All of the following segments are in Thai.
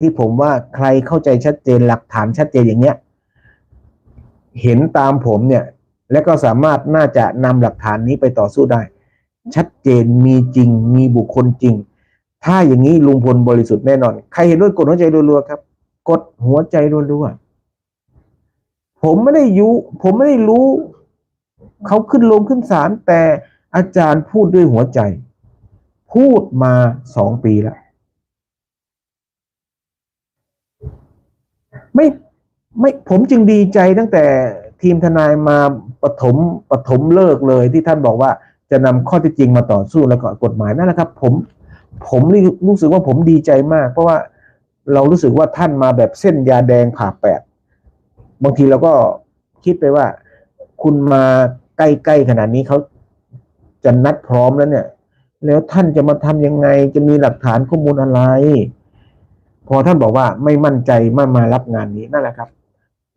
ที่ผมว่าใครเข้าใจชัดเจนหลักฐานชัดเจนอย่างเงี้ย เห็นตามผมเนี่ย และก็สามารถน่าจะนำหลักฐานนี้ไปต่อสู้ได้ ชัดเจนมีจริง มีบุคคลจริง ถ้าอย่างนี้ลุงพลบริสุทธิ์แน่นอน ใครเห็นด้วยกดหัวใจรัวๆครับ กดหัวใจรัวๆผมไม่ได้ยุผมไม่ได้รู้ เขาขึ้นลงขึ้นศาลแต่อาจารย์พูดด้วยหัวใจ พูดมาสองปีแล้ว ไม่ไม่ผมจึงดีใจตั้งแต่ทีมทนายมาปฐมปฐมเลิกเลยที่ท่านบอกว่าจะนำข้อเที่จริงมาต่อสู้แล้วก็กฎหมายนั่นแหละครับ ผมผมรู้สึกว่าผมดีใจมาก เพราะว่าเรารู้สึกว่าท่านมาแบบเส้นยาแดงผ่าแปดบางทีเราก็คิดไปว่า คุณมาใกล้ๆขนาดนี้เขาจะนัดพร้อมแล้วเนี่ย แล้วท่านจะมาทำยังไงจะมีหลักฐานข้อมูลอะไร พอท่านบอกว่าไม่มั่นใจไม่มารับงานนี้นั่นแหละครับ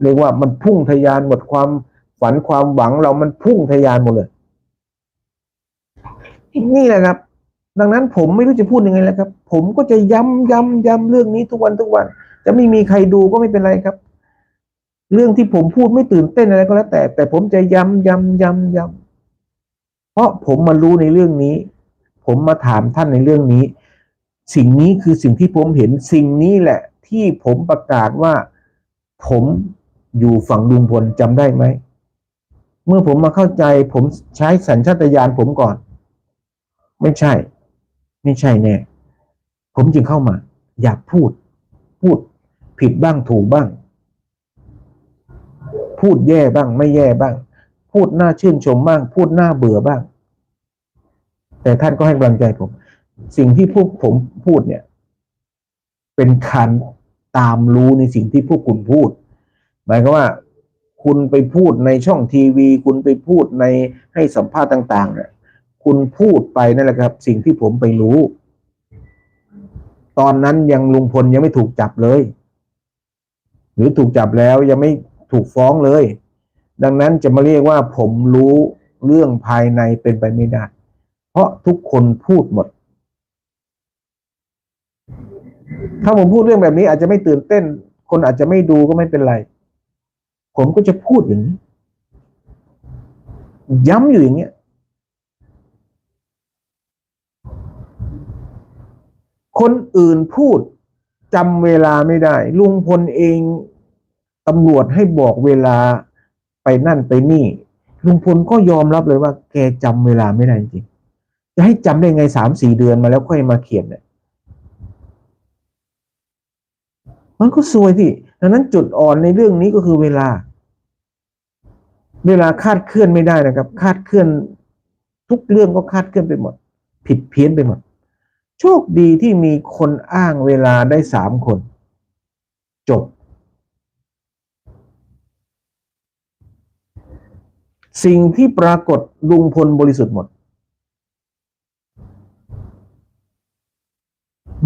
เรียกว่ามันพุ่งทะยานหมดความฝันความหวังเรามันพุ่งทะยานหมดเลยนี่แหละครับ ดังนั้นผมไม่รู้จะพูดยังไงแล้วครับ ผมก็จะย้ำย้ำย้ำเรื่องนี้ทุกวันทุกวัน จะไม่มีใครดูก็ไม่เป็นไรครับ เรื่องที่ผมพูดไม่ตื่นเต้นอะไรก็แล้วแต่ แต่ผมจะย้ำย้ำย้ำย้ำเพราะผมมารู้ในเรื่องนี้ ผมมาถามท่านในเรื่องนี้ สิ่งนี้คือสิ่งที่ผมเห็นสิ่งนี้แหละ ที่ผมประกาศว่า ผมอยู่ฝั่งลุงพลจำได้ไหม เมื่อผมมาเข้าใจ ผมใช้สัญชาตญาณผมก่อน ไม่ใช่ ไม่ใช่แน่ ผมจึงเข้ามา อยากพูด พูดผิดบ้างถูกบ้าง พูดแย่บ้าง ไม่แย่บ้าง พูดน่าชื่นชมบ้าง พูดน่าเบื่อบ้าง แต่ท่านก็ให้กำลังใจผม สิ่งที่พวกผมพูดเนี่ย เป็นการตามรู้ในสิ่งที่พวกคุณพูด หมายความว่า คุณไปพูดในช่องทีวี คุณไปพูดในให้สัมภาษณ์ต่าง ๆ เนี่ย คุณพูดไปนั่นแหละครับ สิ่งที่ผมไปรู้ ตอนนั้นยังลุงพลยังไม่ถูกจับเลย หรือถูกจับแล้วยังไม่ถูกฟ้องเลย ดังนั้นจะมาเรียกว่าผมรู้เรื่องภายในเป็นไปไม่ได้ เพราะทุกคนพูดหมด ถ้าผมพูดเรื่องแบบนี้อาจจะไม่ตื่นเต้น คนอาจจะไม่ดูก็ไม่เป็นไร ผมก็จะพูดอย่างนี้ ย้ำอยู่อย่างเงี้ย คนอื่นพูดจำเวลาไม่ได้ ลุงพลเองตำรวจให้บอกเวลาไปนั่นไปนี่ ลุงพลก็ยอมรับเลยว่า แกจำเวลาไม่ได้จริงจะให้จำได้ไงสามสี่เดือนมาแล้วค่อยมาเขียนเนี่ย มันก็ซวยที่ดังนั้นจุดอ่อนในเรื่องนี้ก็คือเวลา เวลาคาดเคลื่อนไม่ได้นะครับ คาดเคลื่อน ทุกเรื่องก็คาดเคลื่อนไปหมด ผิดเพี้ยนไปหมด โชคดีที่มีคนอ้างเวลาได้สามคน จบ สิ่งที่ปรากฏลุงพลบริสุทธิ์หมด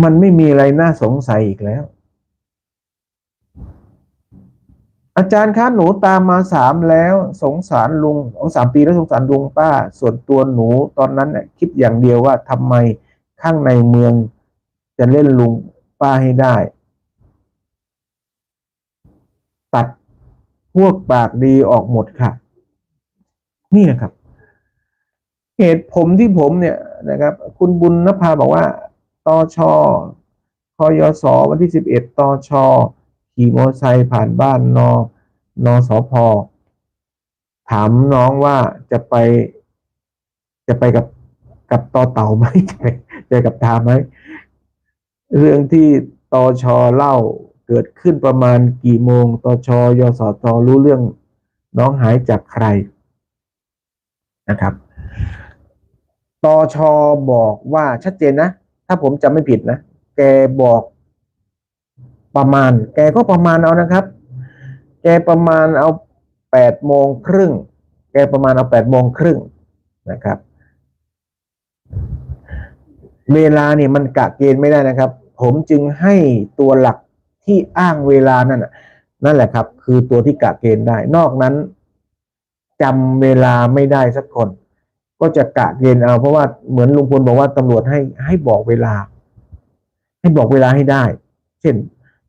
มันไม่มีอะไรน่าสงสัยอีกแล้ว อาจารย์คะหนูตามมาสามแล้ว สงสารลุงสองสามปีแล้วสงสารลุงป้า ส่วนตัวหนูตอนนั้นเนี่ยคิดอย่างเดียวว่าทำไมข้างในเมือง จะเล่นลุงป้าให้ได้ ตัดพวกปากดีออกหมดค่ะ นี่นะครับ เหตุผมที่ผมเนี่ยนะครับ คุณบุญนภาบอกว่าตอชอคอยสวันที่สิบเอ็ดตอชอ ขี่มอเตอร์ไซค์ผ่านบ้านนอนอสพถามน้องว่าจะไป จะไปกับกับตอเต่าไหมจะไปจะกับทาไหมเรื่องที่ตอชอเล่าเกิดขึ้นประมาณกี่โมงตอชอยสอทรู้เรื่องน้องหายจากใครนะครับตอชอบอกว่าชัดเจนนะ ถ้าผมจำไม่ผิดนะ แกบอก ประมาณ แกก็ประมาณเอานะครับ แกประมาณเอาแปดโมงครึ่ง แกประมาณเอาแปดโมงครึ่งนะครับ เวลาเนี่ยมันกะเกณฑ์ไม่ได้นะครับ ผมจึงให้ตัวหลักที่อ้างเวลานั่นนั่นแหละครับ คือตัวที่กะเกณฑ์ได้ นอกนั้นจำเวลาไม่ได้สักคน ก็จะกะเกณฑ์เอาเพราะว่าเหมือนลุงพลบอกว่าตำรวจให้ให้บอกเวลา ให้บอกเวลาให้ได้ เช่น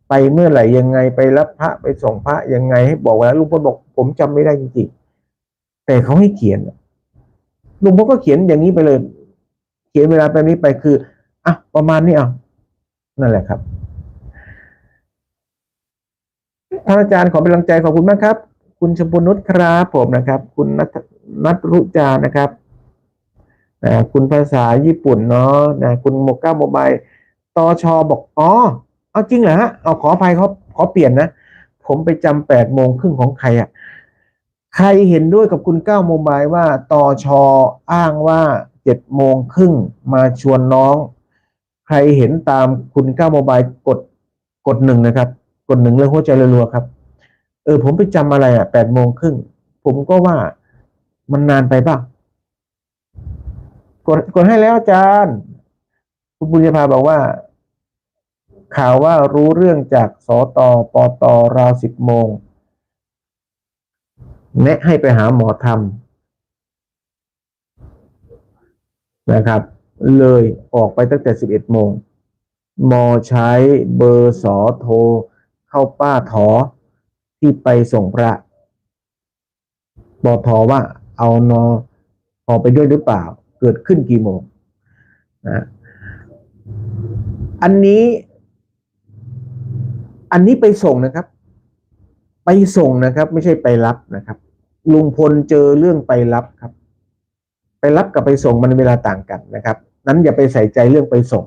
ไปเมื่อไหร่ยังไงไปรับพระไปส่งพระยังไงให้บอกเวลาลุงพลบอกผมจำไม่ได้จริงๆแต่เขาให้เขียนลุงพลก็เขียนอย่างนี้ไปเลย เขียนเวลาแบบนี้ไปคืออะประมาณนี้เอานั่นแหละครับท่านอาจารย์ขอเป็นกำลังใจขอบคุณมากครับ คุณชมพูนุชครับผมนะครับ คุณนัทนัทรุจานะครับนะคุณภาษาญี่ปุ่นเนาะนะคุณโมก้าโมบายตอชอบอกอ๋อ เอาจริงเหรอฮะเอาขออภัยเขาขอเปลี่ยนนะ ผมไปจำแปดโมงครึ่งของใครอะ่ะใครเห็นด้วยกับคุณก้าโมบายว่าตอชออ้างว่าเจ็ดโมงครึ่งมาชวนน้อง ใครเห็นตามคุณก้าโมบายกดกดหนึ่งนะครับ กดหนึ่งเรื่องหัวใจรัวๆครับ เออ ผมไปจำอะไรอะแปดโมงครึ่งผมก็ว่ามันนานไปป่ะกดกดให้แล้วอาจารย์ คุณบุญญาภาบอกว่า ข่าวว่ารู้เรื่องจากสอตอปอตอราวสิบโมง แนะให้ไปหาหมอทำนะครับ เลยออกไปตั้งแต่สิบเอ็ดโมง มอใช้เบอร์สอโทร เข้าป้าถอที่ไปส่งพระบอทอว่าเอานอพอไปด้วยหรือเปล่า เกิดขึ้นกี่โมงนะอันนี้ อันนี้ไปส่งนะครับ ไปส่งนะครับ ไม่ใช่ไปรับนะครับ ลุงพลเจอเรื่องไปรับครับ ไปรับกับไปส่งมันเวลาต่างกันนะครับ นั้นอย่าไปใส่ใจเรื่องไปส่ง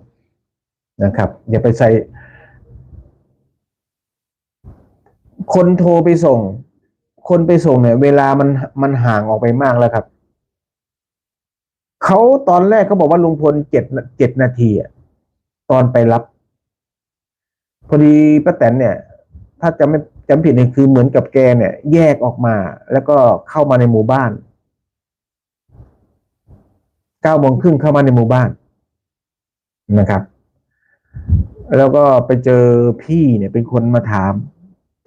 นะครับ อย่าไปใส่ คนโทรไปส่ง คนไปส่งเนี่ย เวลามันมันห่างออกไปมากแล้วครับเขาตอนแรกเขาบอกว่าลุงพลเจ็ดเจ็ดนาทีอะตอนไปรับ พอดีป้าแตนเนี่ย ถ้าจะไม่จำผิดเนี่ยคือเหมือนกับแกเนี่ย แยกออกมา แล้วก็เข้ามาในหมู่บ้านเก้าโมงครึ่งเข้ามาในหมู่บ้านนะครับ แล้วก็ไปเจอพี่เนี่ยเป็นคนมาถาม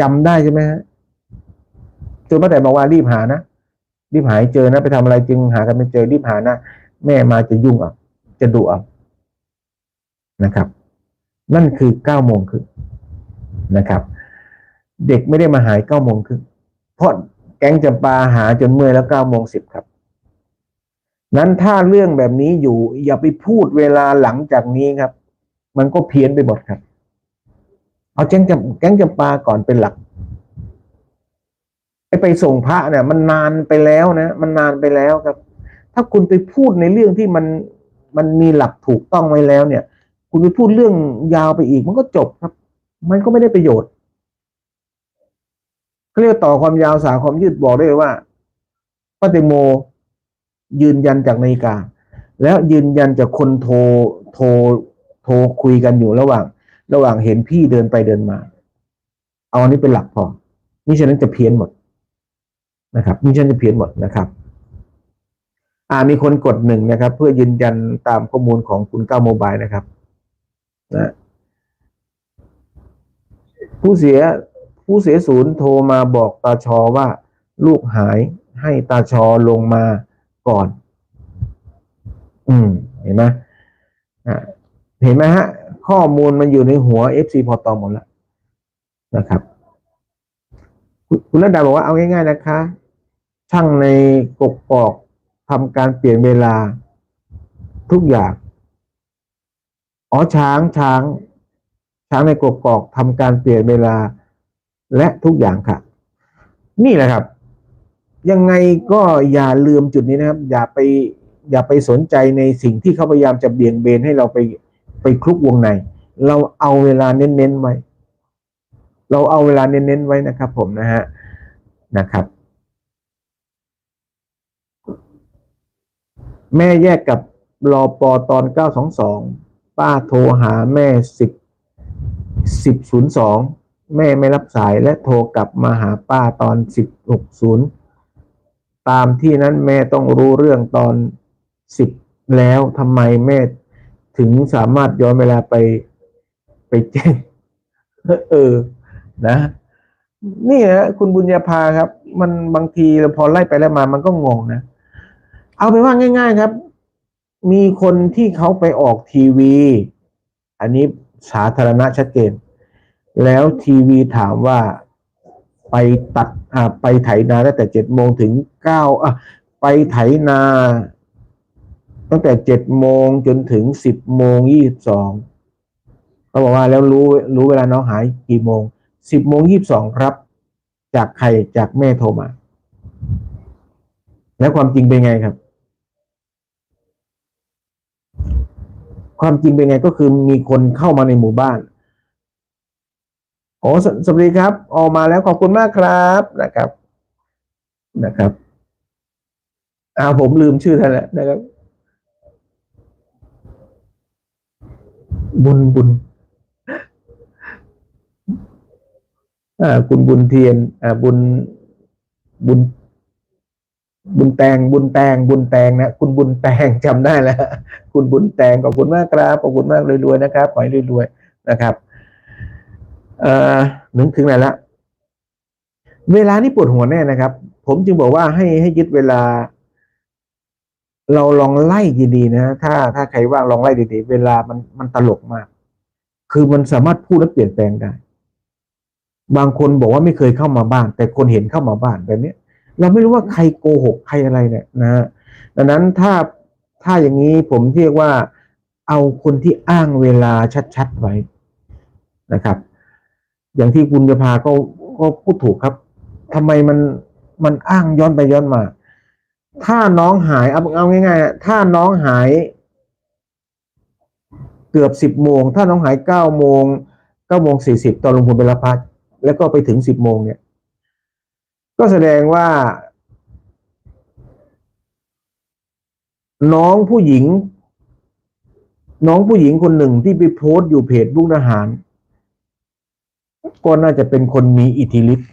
จำได้ใช่ไหมฮะจนป้าแตนบอกว่ารีบหานะรีบหาให้เจอนะไปทำอะไรจึงหากันไม่เจอรีบหานะแม่มาจะยุ่งอะจะดุอะนะครับ นั่นคือเก้าโมงครึ่งนะครับ เด็กไม่ได้มาหายเก้าโมงครึ่งเพราะแก๊งจำปาหาจนเมื่อยแล้วเก้าโมงสิบครับ นั้นถ้าเรื่องแบบนี้อยู่ อย่าไปพูดเวลาหลังจากนี้ครับ มันก็เพี้ยนไปหมดครับ เอาแก๊งจำแก๊งจำปาก่อนเป็นหลักไอไปส่งพระเนี่ยมันนานไปแล้วนะ มันนานไปแล้วครับ ถ้าคุณไปพูดในเรื่องที่มันมันมีหลักถูกต้องไว้แล้วเนี่ย คุณไปพูดเรื่องยาวไปอีก มันก็จบครับ มันก็ไม่ได้ประโยชน์เขาเรียกต่อความยาวสาวความยืดบอกได้เลยว่าป้าแตงโมยืนยันจากนาฬิกา แล้วยืนยันจากคนโทรโทรโทรคุยกันอยู่ระหว่าง ระหว่างเห็นพี่เดินไปเดินมา เอาอันนี้เป็นหลักพอมิฉะนั้นจะเพี้ยนหมดนะครับมิฉะนั้นจะเพี้ยนหมดนะครับ อ่ามีคนกดหนึ่งนะครับ เพื่อยืนยันตามข้อมูลของคุณก้าวโมบายนะครับ นะผู้เสียผู้เสียศูนย์โทรมาบอกตาชอว่า ลูกหายให้ตาชอลงมาก่อน อืม เห็นไหมอ่าเห็นไหมฮะ ข้อมูลมันอยู่ในหัว FC พอตอหมดแล้วนะครับ คุณระดาบอกว่าเอาง่าย ๆ นะคะ ช่างในกกปอกทำการเปลี่ยนเวลาทุกอย่าง อ๋อช้างช้าง ช้างในกกอกทำการเปลี่ยนเวลาและทุกอย่างค่ะ นี่แหละครับ ยังไงก็อย่าลืมจุดนี้นะครับ อย่าไปอย่าไปสนใจในสิ่งที่เขาพยายามจะเบี่ยงเบนให้เราไปไปคลุกวงใน เราเอาเวลาเน้นๆไว้ เราเอาเวลาเน้นๆไว้นะครับ ผมนะฮะนะครับ แม่แยกกับรอปอตอนเก้าสองสอง ป้าโทรหาแม่สิบสิบศูนย์สองแม่ไม่รับสายและโทรกลับมาหาป้าตอนสิบหกศูนย์ตามที่นั้นแม่ต้องรู้เรื่องตอนสิบแล้วทำไมแม่ถึงสามารถย้อนเวลาไปไปแจ้งเออ นะ นี่นะคุณบุญญาภาครับ มันบางทีเราพอไล่ไปแล้วมามันก็งงนะ เอาเป็นว่าง่าย ๆ ครับ มีคนที่เขาไปออกทีวี อันนี้สาธารณะชัดเจน แล้วทีวีถามว่าไปตัดอ่าไปไถนาตั้งแต่เจ็ดโมงถึงเก้าอะไปไถนา ตั้งแต่เจ็ดโมงจนถึงสิบโมงยี่สิบสองเขาบอกว่าแล้วรู้รู้เวลาน้องหายกี่โมงสิบโมงยี่สิบสองครับ จากใครจากแม่โทรมา แล้วความจริงเป็นไงครับ ความจริงเป็นไงก็คือมีคนเข้ามาในหมู่บ้านโอ้สสวัสดีครับออกมาแล้วขอบคุณมากครับนะครับนะครับอ่าผมลืมชื่อท่านแล้วนะครับ บุญบุญอ่าคุณบุญเทียนอ่าบุญบุญ บุญแตงบุญแตงบุญแตงนะคุณบุญแตงจำได้แล้ว คุณบุญแตงขอบคุณมากครับขอบคุณมากรวยๆนะครับขอให้รวยๆนะครับเอ่อนึกถึงไหนละเวลานี่ปวดหัวแน่นะครับ ผมจึงบอกว่าให้ให้ยึดเวลา เราลองไล่ดีๆนะถ้าถ้าใครว่างลองไล่ดีๆเวลามันมันตลกมาก คือมันสามารถพูดและเปลี่ยนแปลงได้ บางคนบอกว่าไม่เคยเข้ามาบ้าน แต่คนเห็นเข้ามาบ้านแบบนี้ เราไม่รู้ว่าใครโกหกใครอะไรเนี่ยนะฮะดังนั้นถ้าถ้าอย่างนี้ผมเรียกว่าเอาคนที่อ้างเวลาชัดๆไว้นะครับ อย่างที่คุณจะพาก็ก็พูดถูกครับทำไมมันมันอ้างย้อนไปย้อนมา ถ้าน้องหายเอาเอาง่ายๆถ้าน้องหาย เกือบสิบโมงถ้าน้องหายเก้าโมงเก้าโมงสี่สิบตอนลงพลไปรับพัดแล้วก็ไปถึงสิบโมงเนี่ย ก็แสดงว่า น้องผู้หญิง น้องผู้หญิงคนหนึ่งที่ไปโพสต์อยู่เพจบุกทหาร ก็น่าจะเป็นคนมีอิทธิฤทธิ์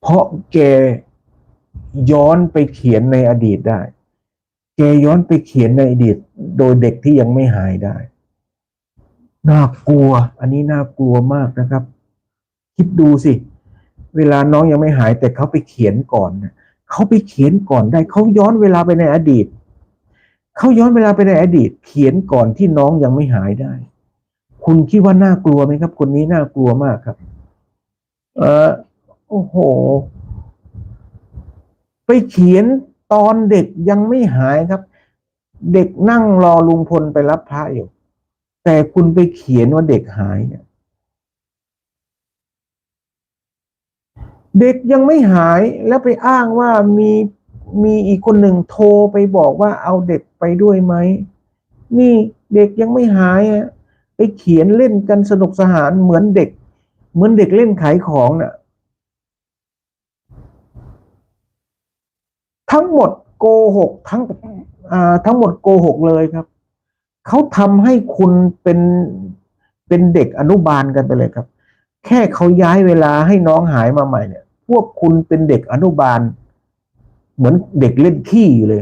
เพราะแกย้อนไปเขียนในอดีตได้ แกย้อนไปเขียนในอดีต โดยเด็กที่ยังไม่หายได้ น่ากลัว อันนี้น่ากลัวมากนะครับ คิดดูสิ เวลาน้องยังไม่หายแต่เขาไปเขียนก่อนเขาไปเขียนก่อนได้เขาย้อนเวลาไปในอดีตเขาย้อนเวลาไปในอดีต เขียนก่อนที่น้องยังไม่หายได้ คุณคิดว่าน่ากลัวไหมครับ คนนี้น่ากลัวมากครับ เออโอ้โห ไปเขียนตอนเด็กยังไม่หายครับ เด็กนั่งรอลุงพลไปรับพระอยู่แต่คุณไปเขียนว่าเด็กหายเนี่ย เด็กยังไม่หายแล้วไปอ้างว่ามีมีอีกคนหนึ่งโทรไปบอกว่าเอาเด็กไปด้วยไหม นี่เด็กยังไม่หายอะไปเขียนเล่นกันสนุกสนานเหมือนเด็ก เหมือนเด็กเล่นขายของน่ะทั้งหมดโกหกทั้งอ่าทั้งหมดโกหกเลยครับ เขาทำให้คุณเป็นเป็นเด็กอนุบาลกันไปเลยครับ แค่เขาย้ายเวลาให้น้องหายมาใหม่เนี่ย พวกคุณเป็นเด็กอนุบาล เหมือนเด็กเล่นขี้อยู่เลย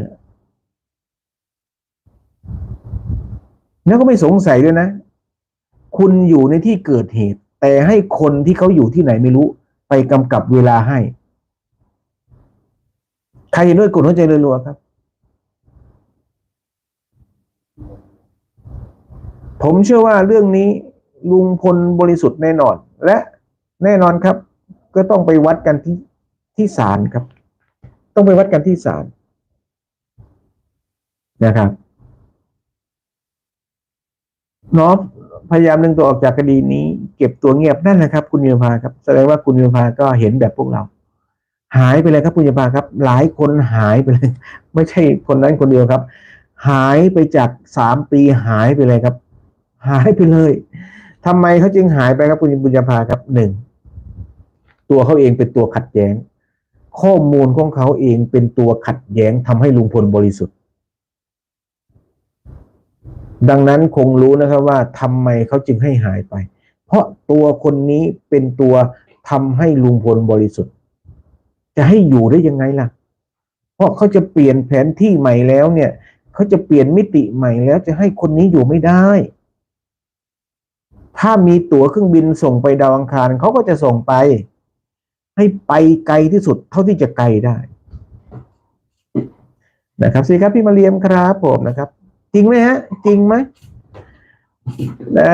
แล้วก็ไม่สงสัยด้วยนะ คุณอยู่ในที่เกิดเหตุ แต่ให้คนที่เขาอยู่ที่ไหนไม่รู้ ไปกำกับเวลาให้ ใครเห็นด้วยกดหัวใจรัวๆครับ ผมเชื่อว่าเรื่องนี้ลุงพลบริสุทธิ์แน่นอน และแน่นอนครับ ก็ต้องไปวัดกันที่ที่ศาลครับ ต้องไปวัดกันที่ศาลนะครับน้องพยายามดึงตัวออกจากคดีนี้ เก็บตัวเงียบนั่นแหละครับ คุณโยภาครับ แสดงว่าคุณโยภาก็เห็นแบบพวกเรา หายไปเลยครับคุณโยภาครับ หลายคนหายไปเลย ไม่ใช่คนนั้นคนเดียวครับ หายไปจากสามปีหายไปเลยครับ หายไปเลยทำไมเขาจึงหายไปครับคุณบุญญาภาครับหนึ่ง ตัวเขาเองเป็นตัวขัดแย้ง ข้อมูลของเขาเองเป็นตัวขัดแย้งทำให้ลุงพลบริสุทธิ์ ดังนั้นคงรู้นะครับว่าทำไมเขาจึงให้หายไป เพราะตัวคนนี้เป็นตัวทำให้ลุงพลบริสุทธิ์ จะให้อยู่ได้ยังไงล่ะ เพราะเขาจะเปลี่ยนแผนที่ใหม่แล้วเนี่ยเขาจะเปลี่ยนมิติใหม่แล้วจะให้คนนี้อยู่ไม่ได้ถ้ามีตั๋วเครื่องบินส่งไปดาวอังคารเขาก็จะส่งไป ให้ไปไกลที่สุดเท่าที่จะไกลได้นะครับสวัสดีครับพี่มาเรียมครับผมนะครับ จริงไหมฮะ จริงไหมนะ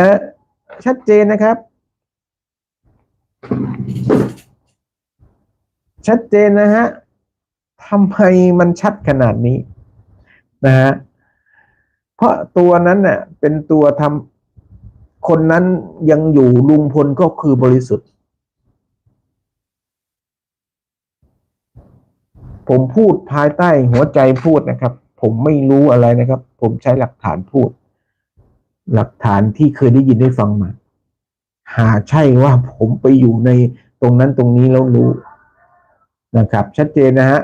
ชัดเจนนะครับ ชัดเจนนะฮะทำไมมันชัดขนาดนี้นะฮะเพราะตัวนั้นเน่ะเป็นตัวทำคนนั้นยังอยู่ลุงพลก็คือบริสุทธิ์ ผมพูดภายใต้หัวใจพูดนะครับ ผมไม่รู้อะไรนะครับ ผมใช้หลักฐานพูด หลักฐานที่เคยได้ยินได้ฟังมา หาใช่ว่าผมไปอยู่ในตรงนั้นตรงนี้แล้วรู้นะครับ ชัดเจนนะฮะ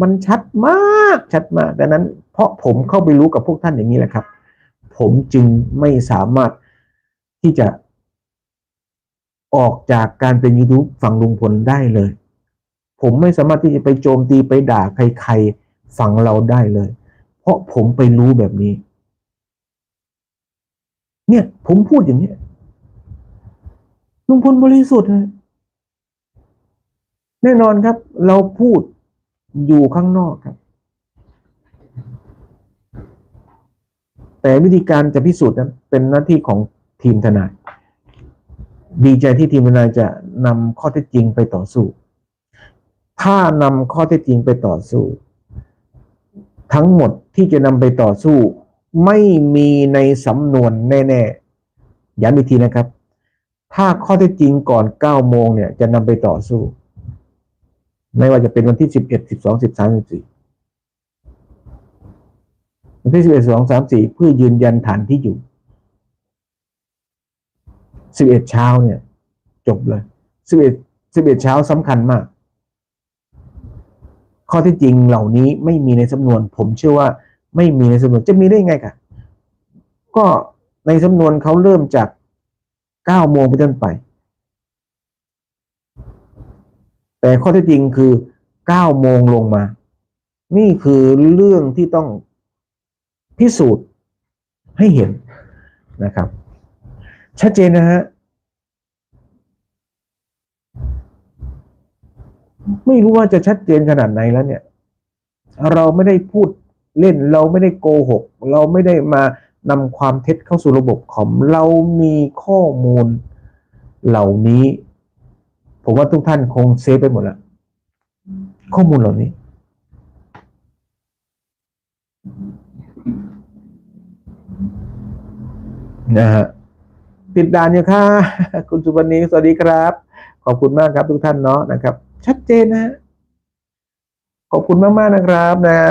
มันชัดมากชัดมากดังนั้น เพราะผมเข้าไปรู้กับพวกท่านอย่างนี้แหละครับ ผมจึงไม่สามารถที่จะออกจากการเป็นยูทูบฝั่งลุงพลได้เลย ผมไม่สามารถที่จะไปโจมตีไปด่าใครๆฝั่งเราได้เลย เพราะผมไปรู้แบบนี้ เนี่ย ผมพูดอย่างนี้ลุงพลบริสุทธิ์นะแน่นอนครับ เราพูดอยู่ข้างนอกครับ แต่วิธีการจะพิสูจน์นั้นเป็นหน้าที่ของทีมทนาย ดีใจที่ทีมทนายจะนำข้อเท็จจริงไปต่อสู้ ถ้านำข้อเท็จจริงไปต่อสู้ ทั้งหมดที่จะนำไปต่อสู้ ไม่มีในสำนวนแน่ๆย้ำอีกทีนะครับ ถ้าข้อเท็จจริงก่อน9โมงเนี่ยจะนำไปต่อสู้ ไม่ว่าจะเป็นวันที่ 11 12 13 14วันที่ 11 12 3 4 เพื่อยืนยันฐานที่อยู่ 11 เช้าเนี่ย จบเลย 11 11 เช้าสำคัญมาก ข้อที่จริงเหล่านี้ไม่มีในสำนวน ผมเชื่อว่าไม่มีในสำนวนจะมีได้ไงคะก็ในสำนวนเขาเริ่มจากเก้าโมงไปนต้นไป แต่ข้อที่จริงคือเก้าโมงลงมา นี่คือเรื่องที่ต้องพิสูจน์ให้เห็นนะครับ ชัดเจนนะฮะ ไม่รู้ว่าจะชัดเจนขนาดไหนแล้วเนี่ย เราไม่ได้พูดเล่นเราไม่ได้โกหก เราไม่ได้มานำความเท็จเข้าสู่ระบบคอมเรามีข้อมูลเหล่านี้ ผมว่าทุกท่านคงเซฟไปหมดแล้วข้อมูลเหล่านี้ นะฮะติดด่านอยู่ค่ะ คุณสุวรรณีสวัสดีครับ ขอบคุณมากครับทุกท่านเนาะนะครับ ชัดเจนนะขอบคุณมากมากๆนะครับนะฮะ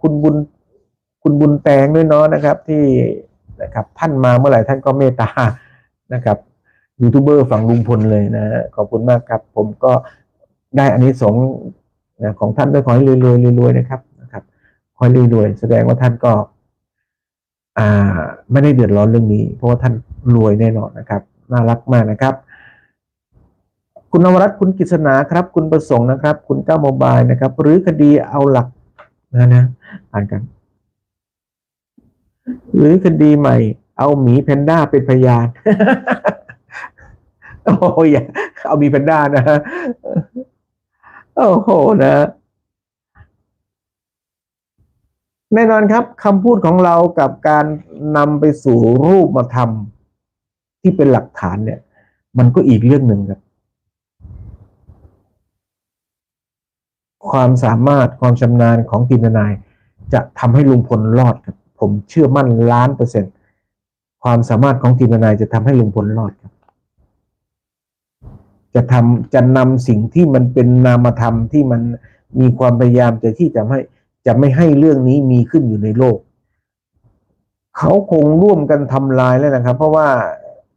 คุณบุญคุณบุญแตงด้วยเนาะนะครับ ที่นะครับ ท่านมาเมื่อไหร่ท่านก็เมตตานะครับยูทูบเบอร์ฝั่งลุงพลเลยนะฮะขอบคุณมากครับ ผมก็ได้อันนี้สงนะของท่านด้วยขอให้รวยๆรวยๆนะครับนะครับขอให้รวยๆแสดงว่าท่านก็ อ่า ไม่ได้เดือดร้อนเรื่องนี้ เพราะว่าท่านรวยแน่นอนนะครับ น่ารักมากนะครับ คุณนวรัตน์คุณกิษณาครับ คุณประสงค์นะครับ คุณก้าวโมบายนะครับ หรือคดีเอาหลักนะนะอ่านกัน หรือคดีใหม่ เอาหมีแพนด้าเป็นพยานโอ้ยเอาหมีแพนด้านะโอ้โหนะแน่นอนครับคำพูดของเรากับการนำไปสู่รูปมาทำที่เป็นหลักฐานเนี่ย มันก็อีกเรื่องหนึ่งครับ ความสามารถความชำนาญของทีมทนาย จะทำให้ลุงพลรอดครับผมเชื่อมั่นล้านเปอร์เซ็นต์ความสามารถของทีมทนายจะทำให้ลุงพลรอดครับ จะทำจะนำสิ่งที่มันเป็นนามธรรมที่มันมีความพยายามจะที่จะให้จะไม่ให้เรื่องนี้มีขึ้นอยู่ในโลก เขาคงร่วมกันทำลายแล้วนะครับ เพราะว่า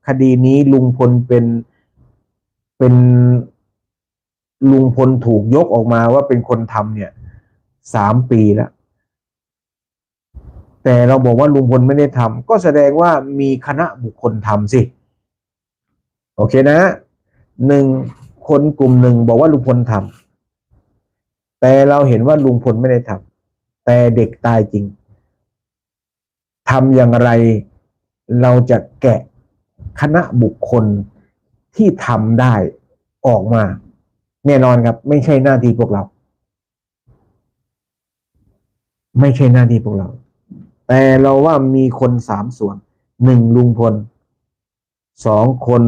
คดีนี้ลุงพลเป็นเป็น ลุงพลถูกยกออกมาว่าเป็นคนทำเนี่ยสามปีแล้ว แต่เราบอกว่าลุงพลไม่ได้ทำก็แสดงว่ามีคณะบุคคลทำสิ โอเคนะหนึ่งคนกลุ่มหนึ่งบอกว่าลุงพลทำแต่เราเห็นว่าลุงพลไม่ได้ทำแต่เด็กตายจริงทำอย่างไรเราจะแกะคณะบุคคลที่ทำได้ออกมา แน่นอนครับ ไม่ใช่หน้าที่พวกเรา ไม่ใช่หน้าที่พวกเรา แต่เราว่ามีคนสามส่วนหนึ่งลุงพลสองคน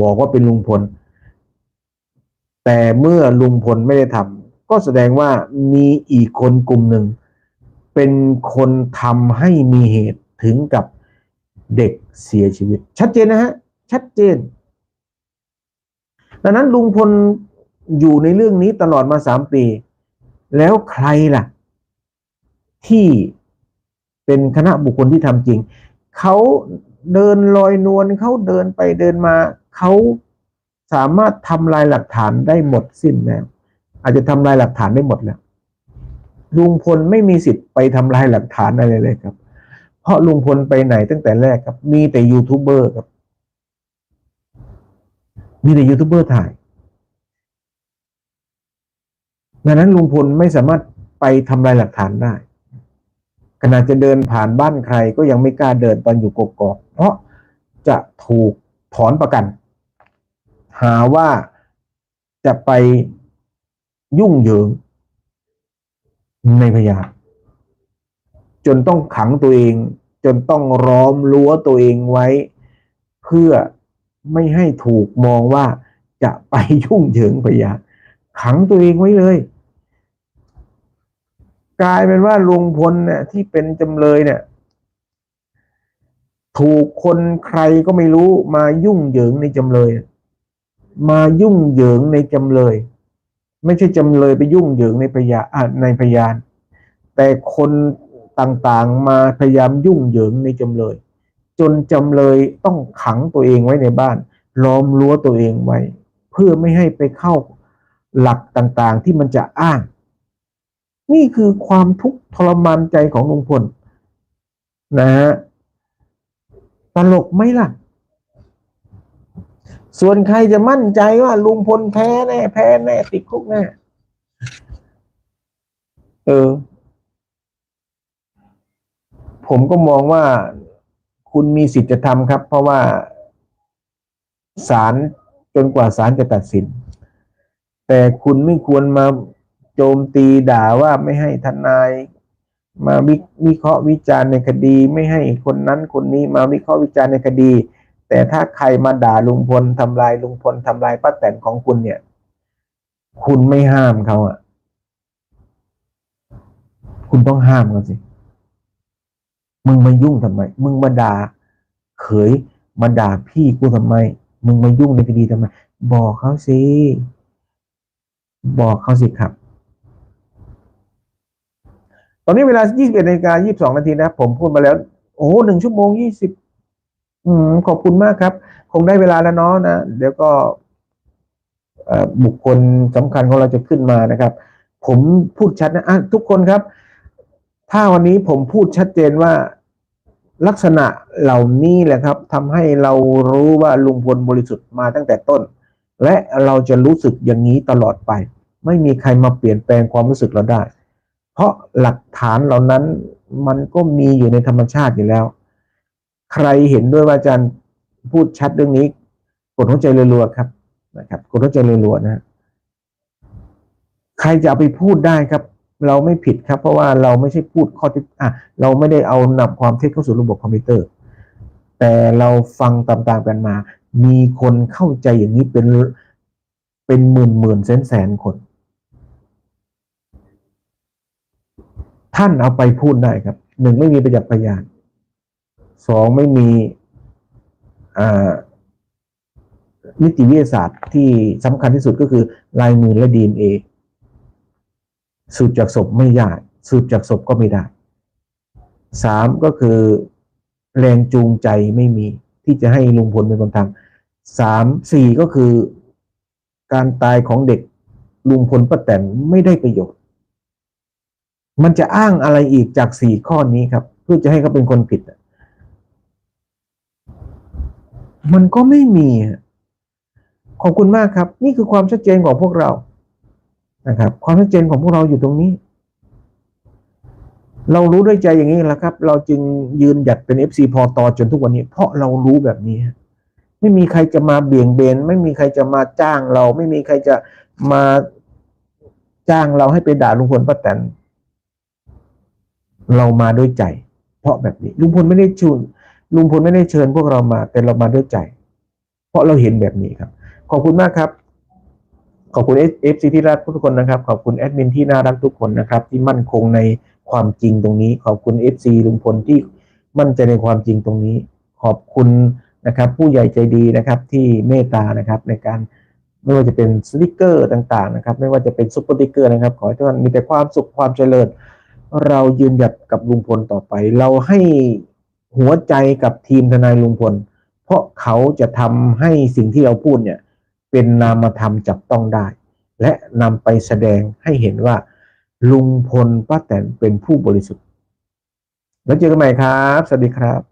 บอกว่าเป็นลุงพล แต่เมื่อลุงพลไม่ได้ทำก็แสดงว่ามีอีกคนกลุ่มหนึ่ง เป็นคนทำให้มีเหตุถึงกับเด็กเสียชีวิต ชัดเจนนะฮะ ชัดเจน ดังนั้นลุงพล อยู่ในเรื่องนี้ตลอดมาสามปี แล้วใครล่ะ ที่เป็นคณะบุคคลที่ทำจริง เขาเดินลอยนวลเขาเดินไปเดินมา เขาสามารถทำลายหลักฐานได้หมดสิ้นแล้วอาจจะทำลายหลักฐานได้หมดแล้วลุงพลไม่มีสิทธิ์ไปทำลายหลักฐานอะไรเลยครับ เพราะลุงพลไปไหนตั้งแต่แรกครับ มีแต่ยูทูบเบอร์ครับ มีแต่ยูทูบเบอร์ถ่าย ดังนั้นลุงพลไม่สามารถไปทำลายหลักฐานได้ ขณะจะเดินผ่านบ้านใครก็ยังไม่กล้าเดินตอนอยู่กกอกเพราะจะถูกถอนประกัน หาว่าจะไปยุ่งเหยิงในพยานจนต้องขังตัวเอง จนต้องล้อมรั้วตัวเองไว้ เพื่อไม่ให้ถูกมองว่าจะไปยุ่งเหยิงพยานขังตัวเองไว้เลย กลายเป็นว่าลุงพลเนี่ยที่เป็นจำเลยเนี่ย ถูกคนใครก็ไม่รู้มายุ่งเหยิงในจำเลย มายุ่งเหยิงในจำเลย ไม่ใช่จำเลยไปยุ่งเหยิงในพยานในพยาน แต่คนต่างๆมาพยายามยุ่งเหยิงในจำเลย จนจำเลยต้องขังตัวเองไว้ในบ้าน ล้อมรั้วตัวเองไว้ เพื่อไม่ให้ไปเข้าหลักต่างๆที่มันจะอ้าง นี่คือความทุกข์ทรมานใจของลุงพลนะฮะตลกไหมล่ะ ส่วนใครจะมั่นใจว่าลุงพลแพ้แน่แพ้แน่ติดคุกแน่เออ ผมก็มองว่าคุณมีสิทธิ์จะทำครับ เพราะว่าศาลจนกว่าศาลจะตัดสิน แต่คุณไม่ควรมา จมตีด่าว่าไม่ให้ทนาย มาวิเคราะห์วิจารณ์ในคดี ไม่ให้คนนั้นคนนี้มาวิเคราะห์วิจารณ์ในคดี แต่ถ้าใครมาด่าลุงพลทำลายลุงพลทำลายป้าแตนของคุณเนี่ย คุณไม่ห้ามเขาอะ คุณต้องห้ามเขาสิ มึงมายุ่งทำไม มึงมาด่าเขยมาด่าพี่กูทำไม มึงมายุ่งในคดีทำไม บอกเขาสิ บอกเขาสิครับ ตอนนี้เวลา 21นาฬิกา22 นาทีนะ ผมพูดมาแล้ว โอ้หนึ่งชั่วโมง 20 อืม ขอบคุณมากครับ คงได้เวลาแล้วเนาะนะ เดี๋ยวก็บุคคลสำคัญของเราจะขึ้นมานะครับ ผมพูดชัดนะะทุกคนครับ ถ้าวันนี้ผมพูดชัดเจนว่าลักษณะเหล่านี้แหละครับทำให้เรารู้ว่าลุงพลบริสุทธิ์มาตั้งแต่ต้น และเราจะรู้สึกอย่างนี้ตลอดไป ไม่มีใครมาเปลี่ยนแปลงความรู้สึกเราได้ ราะหลักฐานเหล่านั้นมันก็มีอยู่ในธรรมชาติอยู่แล้ว ใครเห็นด้วยว่าอาจารย์พูดชัดเรื่องนี้ กดหัวใจรัวๆครับนะครับ กดหัวใจรัวๆนะใครจะเอาไปพูดได้ครับ เราไม่ผิดครับ เพราะว่าเราไม่ใช่พูดข้อเท็จอะเราไม่ได้เอานำความเท็จเข้าสู่ระบบคอมพิวเตอร์ แต่เราฟังตามๆกันมา มีคนเข้าใจอย่างนี้เป็นเป็นหมื่นหมื่นแสนแสนคน ท่านเอาไปพูดได้ครับหนึ่งไม่มีประจักษ์พยานสองไม่มีนิติวิทยาศาสตร์ที่สำคัญที่สุดก็คือลายมือและดีเอ็นเอสืบจากศพไม่ได้สืบจากศพก็ไม่ได้สามก็คือแรงจูงใจไม่มีที่จะให้ลุงพลเป็นคนทำสามสี่ก็คือการตายของเด็กลุงพลป้าแตนไม่ได้ประโยชน์ มันจะอ้างอะไรอีกจากสี่ข้อนี้ครับ เพื่อจะให้เขาเป็นคนผิด มันก็ไม่มี ขอบคุณมากครับ นี่คือความชัดเจนของพวกเรานะครับ ความชัดเจนของพวกเราอยู่ตรงนี้ เรารู้ด้วยใจอย่างนี้แหละครับ เราจึงยืนหยัดเป็นเอฟซีพอตอจนทุกวันนี้ เพราะเรารู้แบบนี้ ไม่มีใครจะมาเบี่ยงเบน ไม่มีใครจะมาจ้างเรา ไม่มีใครจะมาจ้างเราให้ไปด่าลุงพลป้าแตน เรามาด้วยใจ เพราะแบบนี้ลุงพลไม่ได้ชูลุงพลไม่ได้เชิญพวกเรามา แต่เรามาด้วยใจ เพราะเราเห็นแบบนี้ครับ ขอบคุณมากครับ ขอบคุณเอฟซีที่รักทุกคนนะครับ ขอบคุณแอดมินที่น่ารักทุกคนนะครับ ที่มั่นคงในความจริงตรงนี้ ขอบคุณเอฟซีลุงพลที่มั่นใจในความจริงตรงนี้ ขอบคุณนะครับ ผู้ใหญ่ใจดีนะครับ ที่เมตตานะครับในการไม่ว่าจะเป็นสติกเกอร์ต่างๆนะครับ ไม่ว่าจะเป็นซุปเปอร์สติกเกอร์นะครับ ขอให้ทุกท่านมีแต่ความสุขความเจริญ เรายืนหยัดกับลุงพลต่อไป เราให้หัวใจกับทีมทนายลุงพล เพราะเขาจะทำให้สิ่งที่เราพูดเนี่ย เป็นนามธรรมจับต้องได้ และนำไปแสดงให้เห็นว่า ลุงพลป้าแตนเป็นผู้บริสุทธิ์ แล้วเจอกันใหม่ครับ สวัสดีครับ